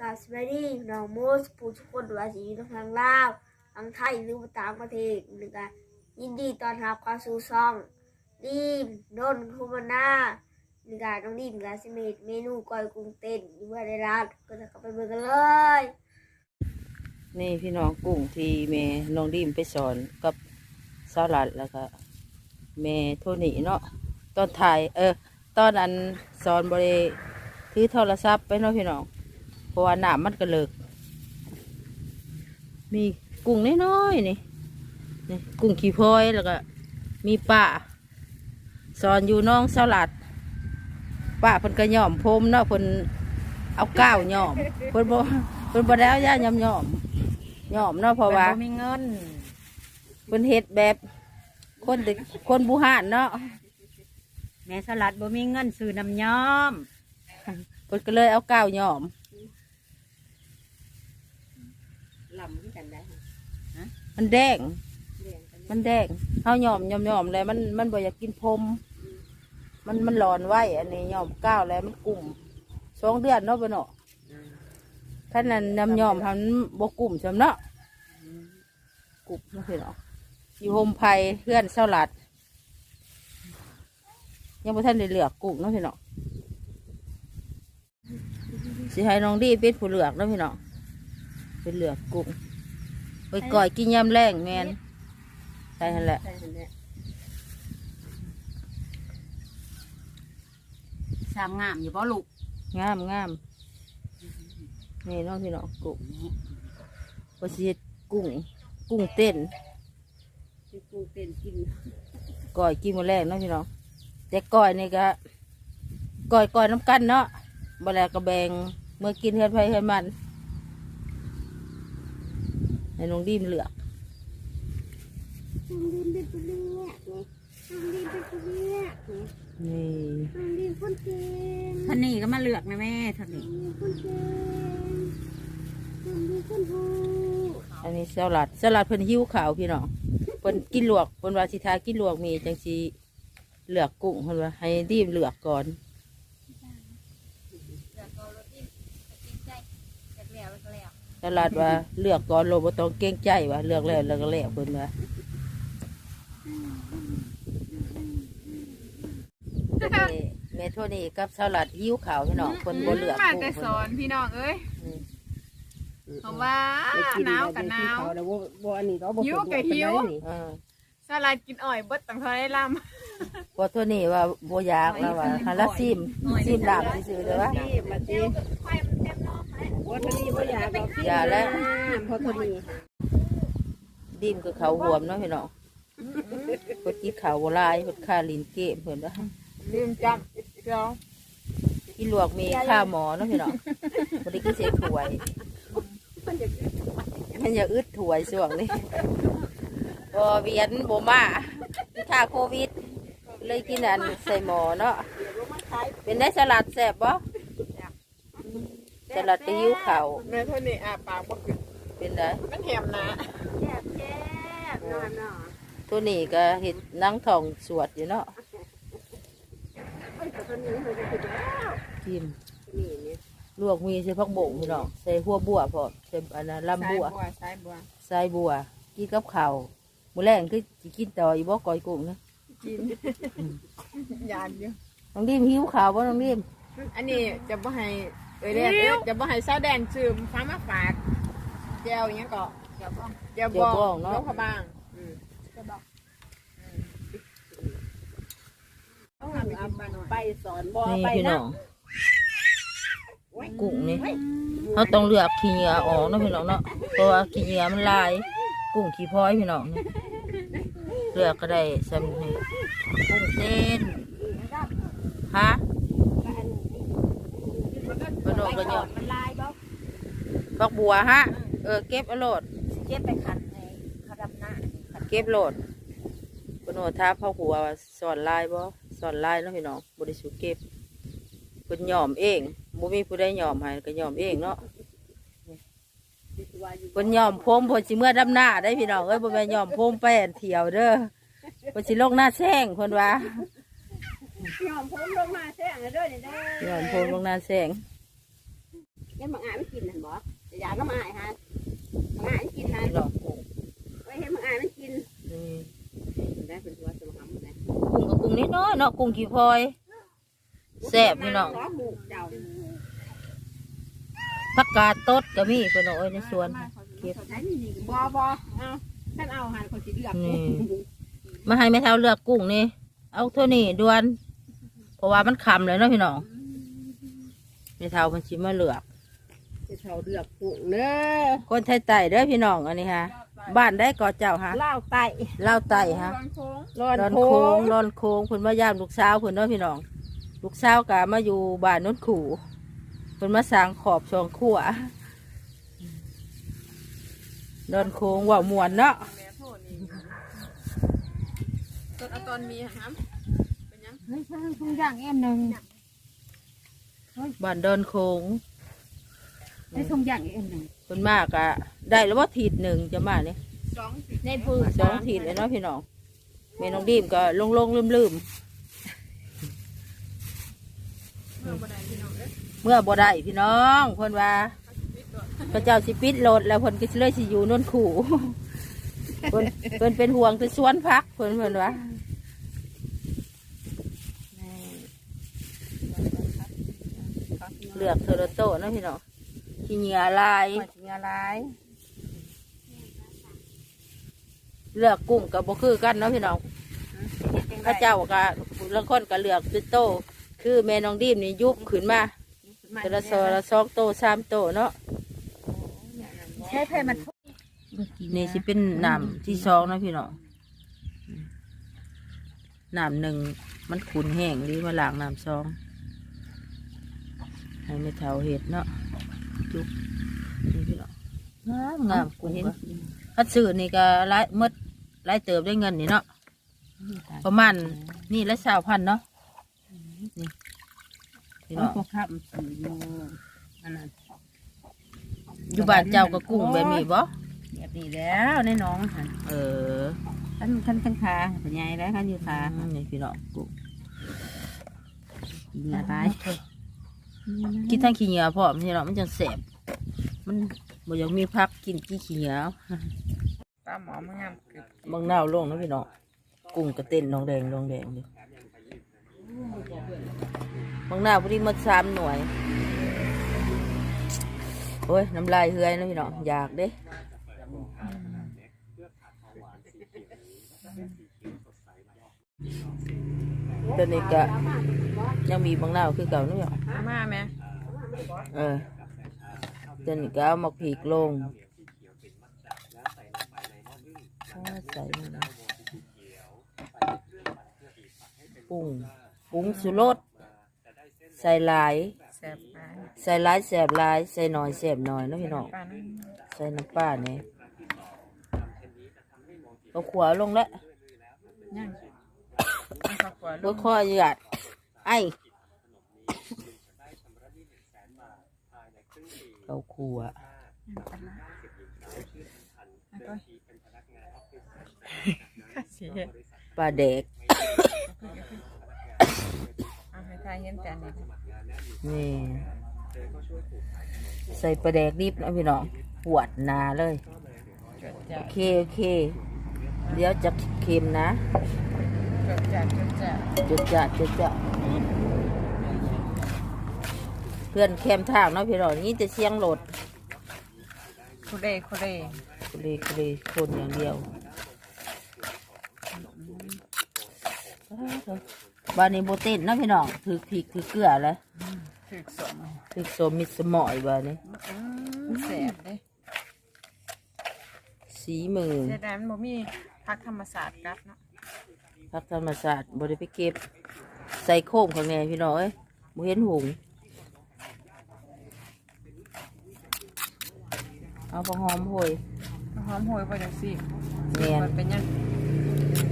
กาสบายดีน้องโมสผู้ทุกคนว่าสิอยู่ทางลาวทางไทยหรือว่าต่างประเทศนี่ก็ยินดีตอนรับเข้าสู่ซองดีมโดนคูมาน่านี่ก็น้องดีมก็สิเมดเมนูก้อยกุ้งเต้นอยู่ว่าในร้านก็จะเข้าไปเบิ่งกันเลย นี่พี่น้องกุ้งที่แม่น้องดิมไปสอนกับสลัดแล้วก็แม่โทนี่เนาะตอนถ่ายเออตอนอันสอนบริ ถือโทรศัพท์ไปเนาะพี่น้องเพราะว่าหนามมันก็เลิก มีกุ้งน้อยๆนี่นี่กุ้งขี้พลอยแล้วก็ มีป้าสอนอยู่น้องสาวหลัดป้าเพิ่นก็ย่อมพรมเนาะเพิ่นเอาก้าวย่อมเพิ่นบ่เพิ่นบ่ได้เอาย่าย่อมย่อมย่อมเนาะเพราะว่าพิ่นบ่มีเงินเพิ่นเฮ็ดแบบคนเด็กคนบุหานเนาะแม่สลัดบ่มีเงินซื้อน้ำย้อม เพิ่นก็เลยเอาก้าวย่อมลำกันได้มันแดงมันแดงเฮาย่อมย่อมย่อมแล้วมันมันบ่อยากกินพรมมันมันร้อนไว้ อันนี้ย่อมก้าวแล้วมันกลุ่มสองเดือนเนาะบ่เนาะท่านนั้นย่อมย่อมทำบ่กลุ่มซำเนาะกลุ่มเนาะพี่เนาะอยู่โฮมไผเพื่อนเศร้าหลัด ยังบ่ทันได้เลือกกุ้งเนาะพี่เนาะ สิให้น้องดีเป็นผู้เลือกเนาะพี่เนาะเป็นเลือกกุ้งไปก่อยกินยำแรงแมนใช่หั่นแหละสร้างงามอยู่บ่ลูกงามงามนี่เน้องพี่เนาะกุ้งว่าสิเฮ็ดกุ้งกุ้งเต้นกุ้งเต้นกินก่อยกินมาแรงเนาะพี่เนาะแต่ก่อยนี่ก็ก่อยก่อยน้ำกันเนาะบ่แล้วก็แบ่งเมื่อกินเฮือนไผเฮือนมันให้น้องดีมเลือกน้องดีมเป็นผู้เลือกนี่น้องดีมเป็นผู้เลือกนี่นี่น้องดีมคนเก่งท่านนี่ก็มาเลือกนะแม่ท่านนี่น้องดีมคนเก่งน้องดีมคนฮู้อันนี้สลัดสลัดเพิ่นหิวขาวพี่น้องเพิ่นกินลวกเพิ่นว่าสิทากินลวกมีจังสีเลือกกุ้งเพิ่นว่าให้ดีมเลือกก่อน สลัดว่าเลือกก่อนโลบ่ต้องเกรงใจว่าเลือกแล้วแล้วก็แล้วเพิ่นว่านี่แม่โทนี่กับสลัดหิวขาวพี่น้องเพิ่นบ่เลือกมากุ้งแต่เพิ่สนอนพี่น้องเอ้ยอืมเพราะว่าหนาวกับหนาวแล้วบ่บ่อันนี้ก็บ่หิวกับหิวเออสลัดกินอ้อยเบิดตั้งเท่าไรล่พอโทนี่ว่าบ่อยากแล้วว่าหาละซิมซิมดาบซื่อๆเด้อวะ นี่มาติบ่ทนีบ่อยากดอกอย่าแล้ว พอทนีดิมกับเขาหวมเนาะพี่น้องกดกินเขาวบ่หลายกดค่าลินเกมเพิ่นว่าำลืมจับเดี๋ยวกินลวกมีค่าหมอเนาะพี่น้องบ่ได้กินเสกถ้วย มันอยากอึดถ้วยช่วงนี้บ่เวียนบ่มาค่าโควิด เลยกินอันใส่หมอเนาะเป็นได้สลัดแซ่บบ่ สลัดไปหิวเขาวแม่เท่านี้อาปากบ่ขึ้นเป็นได้มันแหมนะแซ่บแซ่บนอนนอนตัวนี้ก็เห็ดนั่งทองสวดอยู่เนาะเอ้ยแต่คนนี้มันจะกินแล้วกินนี่นี่ลวกมีใส่ผักบงพี่น้องใส่หัวบัวพร้อมใส่อันนั้นลำบัวสายบัวใส่บัวกินกับข้าวมื้อแรงคือสิกินต่ออีบ่ก้อยกุ้งนะกินยานอยู่น้องดิมหิวข้าวบ่น้องดิมอันนี้จะบ่ให้ เอ้ยเด้อเอ้ยจะบ่ให้เศร้าแดนซื้อฟ้ามาฝากแจวอย่างเงี้ยก็แจวบ้องแจวบ้องนกพะบางอืมต้องเอาไปสอนบ่นี่ไปพี่นะน้อง กุ้งนี่เขาต้องเลือกขี้เหงื่อออกเนาะพี่น้องเนาะเพราะว่าขี้เหงื่อมันลาย กุ้งขี้พลอยพี่น้องนี่เลือกก็ได้ซ้ำนี่กุ้งเต้นฮะ กระโดดกระโดดมันลายบ่ฝักบัวฮะ เออ เก็บเอาโหลด เก็บไปขัดในเขาดำหน้าเก็บโหลดปนโนท้าพ่อหัวว่าสอนลายบ่สอนลายเนาะพี่น้องบริสุทธิ์เก็บเป็นยอมเองบ่มีผู้ใดยอมให้ก็ยอมเองเนาะเป็นยอมพรมเพนสิเมื่อดำหน้าได้พี่น้องเอ้ยบ่แม่นยอมพรมไปอันเที่ยวเด้อเพนสิลงหน้าแซงเพิ่นว่ายอมผมลงมาแท้งเด้อนี่เด้อยอมพรมลงหน้าแซง ห็นบางอ่านมันกินนั่นบ่แต่อยากก็มาอ่านฮะบางอ่านมันกินฮะนี่หรอกกุ้งไว้เห็นบางอ่านมันกินนี่ได้เป็นตัวสมหำนะกุ้งกับกุ้งนิดน้อยเนาะกุ้งกี่พลอยแซ่บพี่น้องล้อหมูเจ้าผักกาดตดก็มีเพิ่นเอาไว้ในสวนเก็บใช้นี่นี่บ่บ่เอาท่านเอาหันคนสิเลือกนี่มาให้แม่เท่าเลือกกุ้งนี่เอาเท่านี้ด่วนเพราะว่ามันคำเลยเนาะพี่น้องแม่เท่ามันชิมาเลือก จะเท่าเลือกกุ้งเด้อคนไทยไต่เด้อพี่น้องอันนี้ฮะ บ้านได้ก่อเจ้าฮะเล่าวไตเล่าวไต่ฮะร้อนรอนโค้โค้งงรอนโค้งเพิ่นมายามลูกสาวเพิ่นเนาะพี่น้อง ลูกสาวกะมาอยู่บ้านโน้นขู่เพิ่นมาสร้างขอบช่องขัวรอนโค้งว่าวมวนเนาะแม่โทษนี่ต้นเอาตอนมีหามเป็นยัง เฮ้ยใช่ทุกอย่างเอ็มหนึ่งบ้านดอนโค้ง ได้ทุกอย่างเอ็มหนึ่งเพิ่นมากะได้แล้วว่าทีดหนึ่งจะมาเนี่ยสองสิในพื้นสองทีดเลยเนาะพี่น้องแม่น้องดีมก็ลงลงลืมลืมเมื่อบ่ได้พี่น้องเด้อๆเมื่อบ่ได้พี่น้องเพิ่นว่าพระเจ้าสิปิดรถแล้วเพิ่นก็สิเลยสิอยู่โนนขู่เพิ่นเพิ่นเป็นห่วงคือสวนพักเพิ่นเพิ่นว่าเลือกเทอร์โตเนาะพี่น้อง ขี้เหนียลายมาถึงอะไรเลือกกุ้งกับบ่คือกันเนาะพี่น้องพระเจ้าก็ลางคนก็เลือกเป็นโต คือแม่น้องดีมนี่ยุบขึ้นมาแต่ละซอละสองโตสามโตเนาะใช้ไพ่มันนี่สิเป็นน้ำที่สองเนาะพี่น้องน้ำหนึ่งมันขุนแห้งดีมาล้างน้ำสอง ให้ไม่เท่าเห็ดเนาะ จุกนี่พี่น้องงามงามกูเห็นถ้าซื้อนี่ก็หลายมดหลายเติบได้เงินนี่เนาะประมาณนี่ละสาวพันเนาะนี่พี่น้องพวกข้ามสีโมอันนั้นอยู่บ้านเจ้าก็กุ้งแบบนี้บ่แบบนี้แล้วในน้องค่ะเออขั้นขั้นขั้นขาเป็นไงแล้วขั้นอยู่ขาอืมนี่พี่น้องกุ้งกินอะไร กินทั้งขี้เหนียวพร้อมพี่น้องมันจังแสบมันบ่อยากมีพักกินกี่ขี้เหนียวปลาหมอมันงามเกือบบางนาวลงนะพี่น้องกุ้งกระเต้นน้องแดงน้องแดงเลยบางนาวพอดีหมาสามหน่วยโอ้ยน้ำลายเฮือยนะพี่น้องอยากเด้ ตัวนี้ก็ยังมีบางนาวคือเก่าเนาะพี่น้องมาแม่เออเดี๋ยวนี้ก็เอามาผีกลงอ่าใส่มานะปรุงปรุงสุรสใส่หลายแซ่บปลาใส่หลายแสบหลายใส่หน่อยแสบหน่อยเนาะพี่น้องปลานั่นใส่น้ำปลาเนี่ยเอาขวาลงแล้ว ยังยังข้าวกว่าลูเพื่กอข้อหยาดไอ้เอาขวาข้าเสียปลาเด็กเอาให้ทายเห็นแต่นี่นี่ ใส่ปลาแดกดิบนะพี่น้องปวดหนาเลยจดโอจ้ะเค โอเค เดี๋ยวจะเค็มนะ จดจ้ะจดจ้ะจุดจะจุดจะเพื่อนแคมทางเนาะพี่น้องนี่จะเสียงรถคุเรคุเรคุเรคุเรคนอย่างเดียวบ้านนี้โบเต้นเนาะพี่น้องถือพริกถือเกลือแล้วถึกสมถือสมมิดสมอยบ้านนี้อืมแซ่บเด้สีมือเสียดายมันบ่มีพักธรรมศาสตร์กลับเนาะ พักธรรมศาสตร์บริไปเก็บ ใส่โค้งข้างในพี่น้องเอ้ยบ่เห็นหุงเอาพอหอมโหยหอมโหยบ่จังซี่แม่นมันเป็นยัง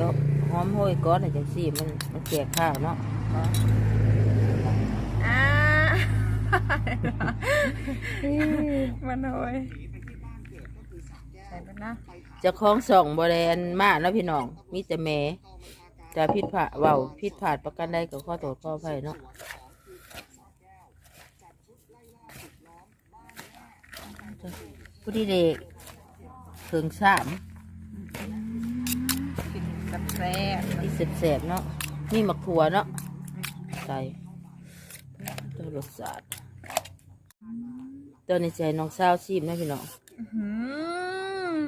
ก็หอมโหยก้อนน่ะจังซี่มันมันแก่ข้าวเนาะอ่ามันโหยใส่ไปนะเจะคล้าของส่องบริเวณมาแล้วพี่น้องมีแต่แม่ จะผิดพลาดเว้าผิดพลาดประกันใดก็ข้อโทษข้ออภัยเนาะเถอะผู้ที่เด็กถึงสามกินกับแซ่บที่เสบๆเนาะนี่มักถั่วเนาะใส่ตัวรสชาติตัวนี้ใจน้องสาวซีมนะพี่น้องหืม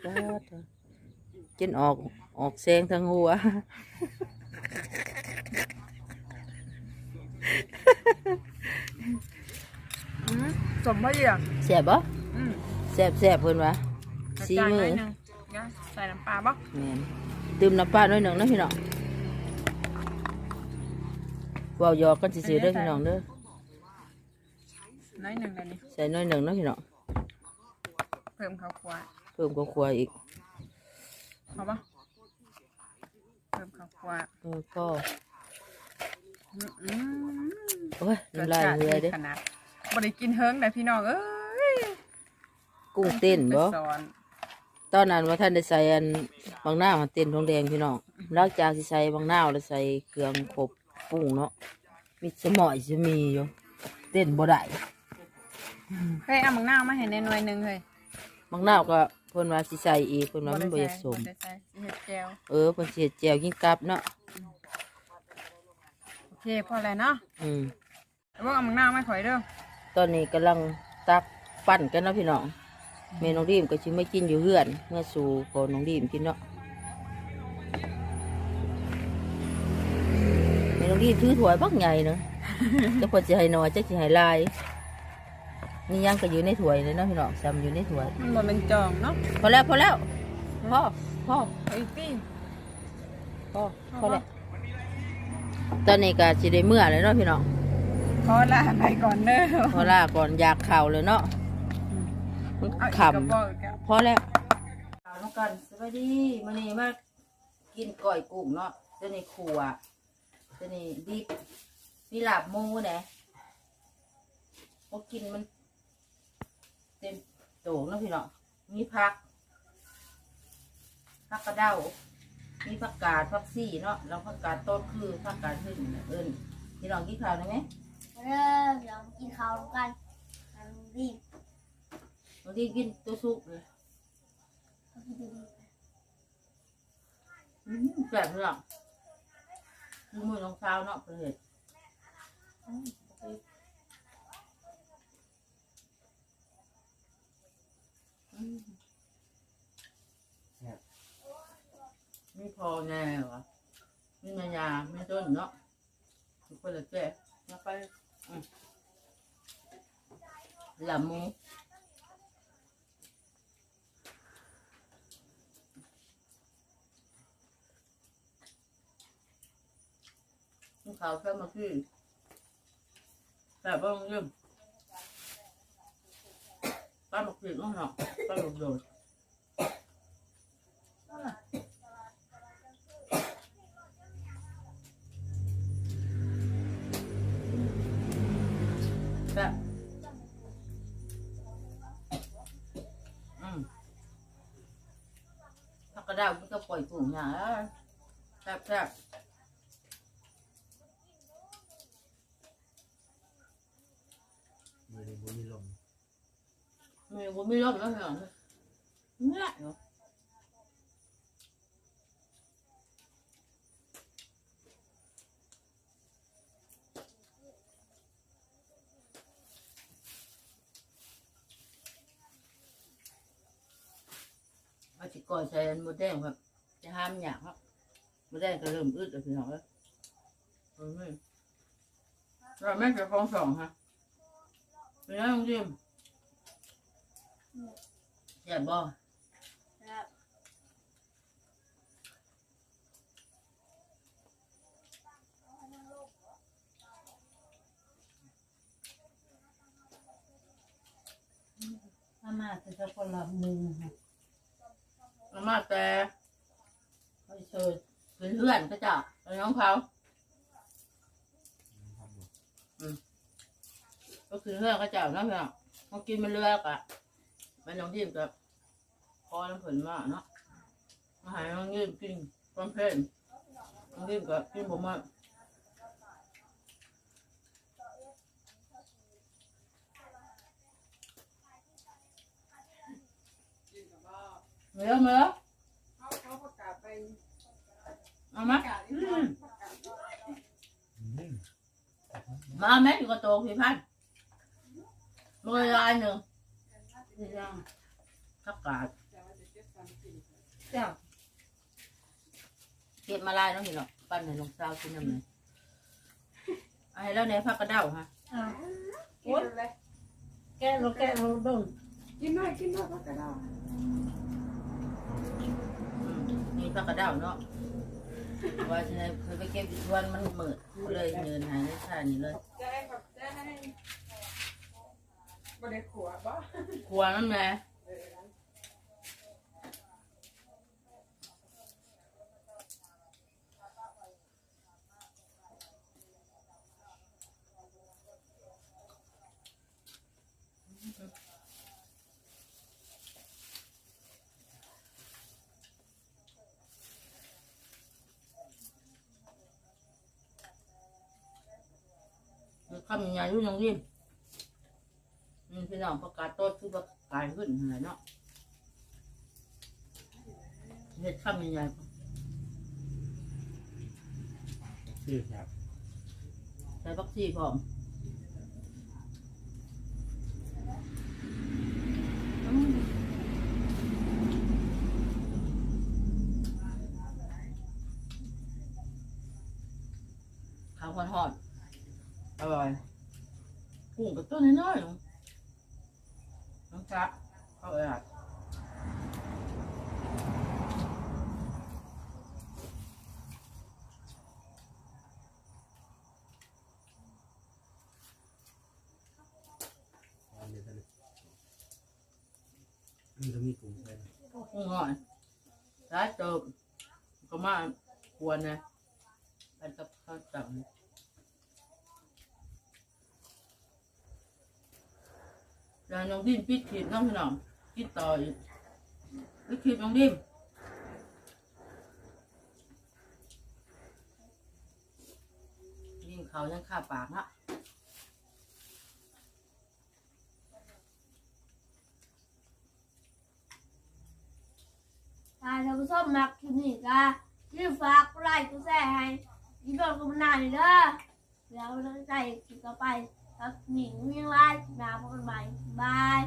เด้อเถอะกินออก ออกแสงทั้งหัวสมพระเยียงแสบบ่อืมแสบแสบเพิ่นวะสีจานมืหน่ออยหนึงนะใส่น้ำปลาบ่แม่นตื่มน้ำปลาหน่อยหนึ่งนะพี่น้องเว้าหยอกกันซื่อๆเด้อพี่น้องเด้อ น้อยหนึ่งเลยนี่ใส่หน่อยหนึ่งนะพี่น้องเพิ่มข้าวคั่วเพิ่มก็ครัวอีก เอาบ่ เพิ่มข้าวคั่วเออก็อืมอืมโอ้ยน้ำลายเหือยเด้ขนาดบ่ได้กินเฮิงแต่พี่น้องเอ้ยกุ้งเต้นบ่ไปสอนตอนนั้นว่าท่านได้ใส่อันบางหน้าวมาเต้นทองแดงพี่น้องหลังจากที่ใส่บางหน้าวแล้วใส่เครื่องครบปรุงเนาะมีสมอยจะมีอยู่เต้นบ่ได้เฮ้ยเอามังนาวมาให้ในหน่วยหนึงเฮ้ยบางหน้าวก็ เพิ่นว่าสิใส่อีกเพิ่นว่ามันบ่อยากสม บ่ได้ใส่บ่ได้ใส่เฮ็ดแจ่วเออเพิ่นสิเฮ็ดแจ่วกินกับเนาะโอเคพอแล้วเนาะอืมแล้วเอามังนาวมาข่อยเด้อตอนนี้กำลังตักปั่นกันเนาะพี่น้องแม่น้องดีมก็ชิไม่กินอยู่เฮือนเมื่อสู่พอน้องดีมกินเนาะแม่น้องดีมถือถ้วยบักใหญ่เนาะจะควรจะให้น้อยจะสิให้หลาย นี่ยังก็อยู่ในถ้วยเลยเนาะพี่น้องซ้ำอยู่ในถ้วยมันบ่เป็นจองเนาะพอแล้วพอแล้วพ่อพ่อไอ้ตี้พ่อพอแล้วตอนนี้ก็สิได้เมื่อเลยเนาะพี่น้องขอลาไปก่อนเด้อพอลาก่อนอยากเข่าวเลยเนาะมันเอาอีกขกระำบอกอีกอะพอแล้วเอาน้องกันสวัสดีมันนี่มากินก่อยกุ้งเนาะตัวนี้ขัวตัวนี้ดิบมีลาบหมูเนี่ยพอกินมัน เต็มโตเนาะพี่เนาะมีผักผักกระเด้ามีผักกาดผักซี่เนาะแล้วผักกาดต้นคือผักกาดหึ่งเอิญพี่น้องกินข้าวได้ไหมเริ่มเรากินข้าวกันอันรีบบางทีกินตัวสุกเลยเอากินดีอืมแซ่บเลยอะคือมือน้องสาวเนาะเพื่นเห็ดอืม ไม่พอแน่วะมีมายาไม่ต้นเนาะทุกคนละแก่มาไปหลับมูกินข้าวแค่มาคือแบบว่ามันเริ่ม ป้าบอกผิดมั้งเนาะป้าบอกโดดแบบอืมถ้ากระดาษมันก็ปล่อยกุ้งอย่างเอ้ยแซ่บแซ่บมือนี้บุมีลม มีผมไม่รอบแล้วเหรอเนี่ยเหรอเอาจิก่อยใส่อันหมดแดงครับ จะห้ามอยางครับหมดแดงก็เริ่มอึดแล้วพี่น้องเอ้ยเราแม่จะฟองสองฮะเป็นไงลุงจิม อยากบอกๆครับถ้ามาจะคนละมือค่ะอามาแต่เขาเชิญเพื่อนเพื่อนก็จะเอาน้องเขาก็คือเพื่อนก็จะเอานะเพื่อนมากินมันเลือกอะ มัน้องยิ้มกับพอน้ำผลมากเนาะมาหาน้องยิ้มกินความเพ่นน้องยิ้มกับกินผมว่าเมื่อเมื่อเขาประกาศไปมามามาแม่อยู่กับโตพี่พันมือลายหนึ่ง นี่ยังทักกาดจะว่าจะเจ็ดสามสี่เจ้าเก็บมาลายเน้องเห็นหรอกปั้นให้ลงเท้ากินน้ำเลยเอาให้แล้วในพักกระเด้าฮะกินเลยแก้โลแก้โลดงกินหน่อยกินหน่อยพักกระดาอืมนี่พักกระเด้าเนาะว่าจะให้เคยไปเก็บอีกวันมันมืดเลยเงินหายในท่านี้เลยจะให้แบบจะให้ขวบบ่ครัวนั่นแหละเออมันคำยังไงรู้น้องริมอืม น้องประกาศโต้คือประกาศขึ้นอะไรเนาะเฮ็ดคำยังไงชื่อครับใส่บักซี่พร้อมข้าวทอดๆอร่อยกุ้งกับต้นน้อยๆ น้องจ๊ะเข้าเอะอันนี้ท่านมันจะมีกลุ่มใช่ไหมกุ้งหน่อยร้านเติมก็มาควรนะไปกับข้าจั บแล้วน้องดินปิดขีดน้องพี่น้องกินต่ออีกปิดขีดน้องดิมยิ่งเขายังข้าปากนะถ้าท่านผู้ชมมักคลิปนี้ก็รีบฝากกดไลค์กดแชร์ให้ยินดีกับนานเลยเด้อแล้วตั้งใจคลิปต่อไป หนิงวิ่งไล่นาพบกันใหม่บาย